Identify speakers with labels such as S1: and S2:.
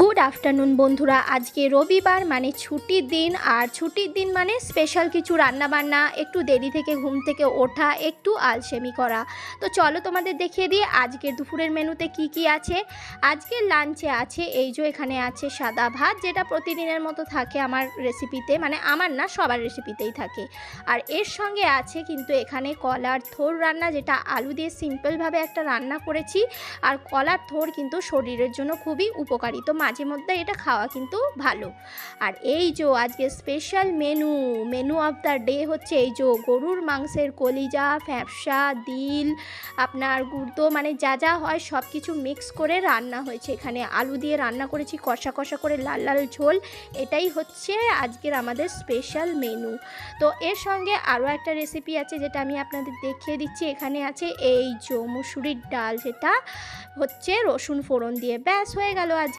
S1: Good afternoon বন্ধুরা। আজকে রবিবার মানে ছুটির দিন, আর ছুটির দিন মানে স্পেশাল কিছু রান্নাবান্না, একটু দেরি থেকে ঘুম থেকে ওঠা, একটু আলসেমি করা। তো চলো তোমাদের দেখিয়ে দিই আজকের দুপুরের মেনুতে কি কি আছে। আজকের লাঞ্চে আছে, এই যে এখানে আছে সাদা ভাত, যেটা প্রতিদিনের মতো থাকে আমার রেসিপিতে মানে আমার না, সবার রেসিপিতেই থাকে। আর এর সঙ্গে আছে কিন্তু এখানে কলার থোর রান্না, যেটা আলু দিয়ে সিম্পলভাবে একটা রান্না করেছি। আর কলার থোর কিন্তু শরীরের জন্য খুবই উপকারী। তো মাঝে মধ্যে এটা খাওয়া কিন্তু ভালো। আর এই যে আজকে special menu menu of the day হচ্ছে এই যে গরুর মাংসের কলিজা, ফ্যাপসা, দিল, আপনার গুর্দো মানে যা যা হয় সব কিছু মিক্স করে রান্না হয়েছে। এখানে আলু দিয়ে রান্না করেছি, কষা কষা করে লাল লাল ঝোল। এটাই হচ্ছে আজকের আমাদের স্পেশাল মেনু তো এর সঙ্গে আরও একটা রেসিপি আছে যেটা আমি আপনাদের দেখিয়ে দিচ্ছি। এখানে আছে এই যে মুসুরির ডাল, যেটা হচ্ছে রসুন ফোড়ন দিয়ে। ব্যাস, হয়ে গেল আজ